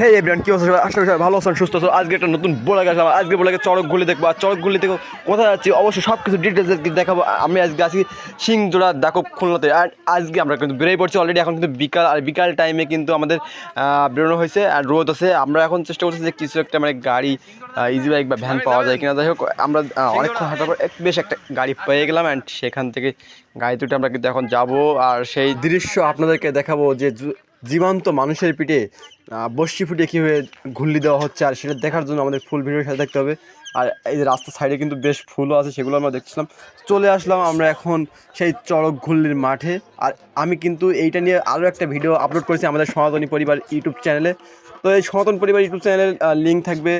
হে everyone কি অবস্থা? আসলে ভালো আছেন, সুস্থ আছেন। আজকে একটা নতুন বলে গেছে আজকে বলে গেছে চড়ক গুলি দেখব। আর চড়ক গুলি থেকে কোথায় যাচ্ছি? অবশ্যই সব কিছু ডিটেলস দেখাবো। আমি আজকে আছি সিংজোড়া দেখো খুলনাতে। আর আজকে আমরা কিন্তু বেরোয় পড়ছি অলরেডি এখন কিন্তু বিকাল, আর বিকাল টাইমে কিন্তু আমাদের বেরোনো হয়েছে আর রোদ আছে। আমরা এখন চেষ্টা করছি যে কিছু একটা মানে গাড়ি ইজি বাইক বা ভ্যান পাওয়া যায় কিনা। যাই হোক আমরা অনেকক্ষণ হাঁটার পর বেশ একটা গাড়ি পেয়ে গেলাম অ্যান্ড সেখান থেকে গাড়ি দুটো আমরা কিন্তু এখন যাব। আর সেই দৃশ্য আপনাদেরকে দেখাবো যে জীবন্ত মানুষের পিঠে বস্তি ফুটে কীভাবে ঘুল্লি দেওয়া হচ্ছে আর সেটা দেখার জন্য আমাদের ফুল ভিডিও সাথে দেখতে হবে। আর এই যে রাস্তার সাইডে কিন্তু বেশ ফুলও আছে, সেগুলো আমরা দেখছিলাম। চলে আসলাম আমরা এখন সেই চড়ক ঘুল্লির মাঠে। আর আমি কিন্তু এইটা নিয়ে আরও একটা ভিডিও আপলোড করেছি আমাদের সনাতনী পরিবার ইউটিউব চ্যানেলে। তো এই সনাতন পরিবার ইউটিউব চ্যানেলের লিঙ্ক থাকবে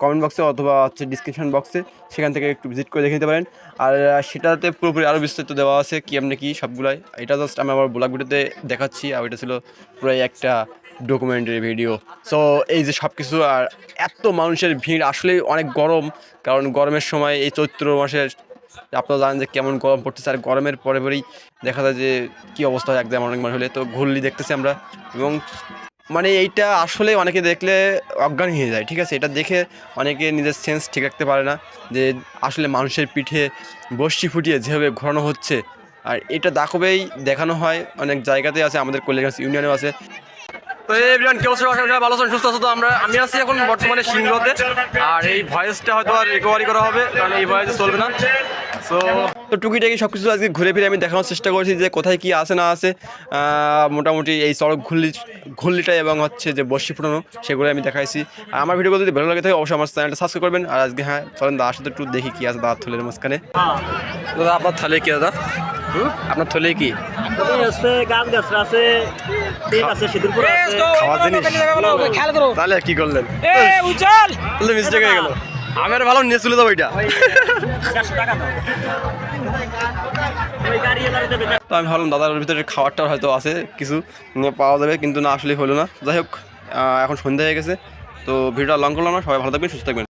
কমেন্ট বক্সে অথবা হচ্ছে ডিসক্রিপশন বক্সে সেখান থেকে একটু ভিজিট করে দেখে নিতে পারেন। আর সেটাতে পুরোপুরি আরও বিস্তারিত দেওয়া আছে কি, এমনি কি, সবগুলাই। এটা জাস্ট আমি আমার ব্লগ ভিডিওতে দেখাচ্ছি, আর ওইটা ছিল পুরাই একটা ডকুমেন্টারি ভিডিও সো এই যে সব কিছু আর এত মানুষের ভিড়, আসলেই অনেক গরম। কারণ গরমের সময় এই চৈত্র মাসের আপনারা জানেন যে কেমন গরম পড়তেছে, আর গরমের পরে পরেই দেখা যায় যে কী অবস্থা হয়, একদম অনেক মানুষ হলে। তো ঘুরলি দেখতেছি আমরা। এবং মানে এইটা আসলে অনেকে দেখলে অজ্ঞান হয়ে যায়, ঠিক আছে? এটা দেখে অনেকে নিজের সেন্স ঠিক রাখতে পারে না যে আসলে মানুষের পিঠে বস্তি ফুটিয়ে যেভাবে ঘোরানো হচ্ছে। আর এটা দাখবেই দেখানো হয়, অনেক জায়গাতে আছে, আমাদের কলেজ ইউনিয়নেও আছে। তো ভালো আছেন, সুস্থ আছো আমরা, আমি আছি এখন বর্তমানে সিংহতে। আর এই ভয়েসটা হয়তো আর রিকভারি করা হবে, কারণ এই ভয়েসে চলবে না। সো তো টুকিটাকি সব কিছু আজকে ঘুরে ফিরে আমি দেখানোর চেষ্টা করছি যে কোথায় কি আছে না আছে। মোটামুটি এই সড়ক ঘুরলি ঘুরলিটা এবং হচ্ছে যে বসি ফুটানো সেগুলো আমি দেখাইছি। আর আমার ভিডিও যদি ভালো লাগে থাকে অবশ্যই আমার চ্যানেলটা সাবস্ক্রাইব করবেন। আর আজকে হ্যাঁ চলেন দাদার সাথে একটু দেখি কি আছে দাদার থলের মাঝখানে। দাদা আপনার থলে কি দাদা? আপনার থলে কি? জিনিস। তাহলে কি করলেন? তাহলে মিস্টেক হয়ে গেল। আমি আর ভালো নিয়ে চলে যাব এটা তো আমি ভাবলাম দাদার ভিতরে খাবারটা হয়তো আছে কিছু নিয়ে পাওয়া যাবে কিন্তু না আসলে হলো না। যাই হোক এখন সন্ধ্যা হয়ে গেছে তো ভিডিওটা লং করলাম না সবাই ভালো থাকবেন সুস্থ থাকবেন।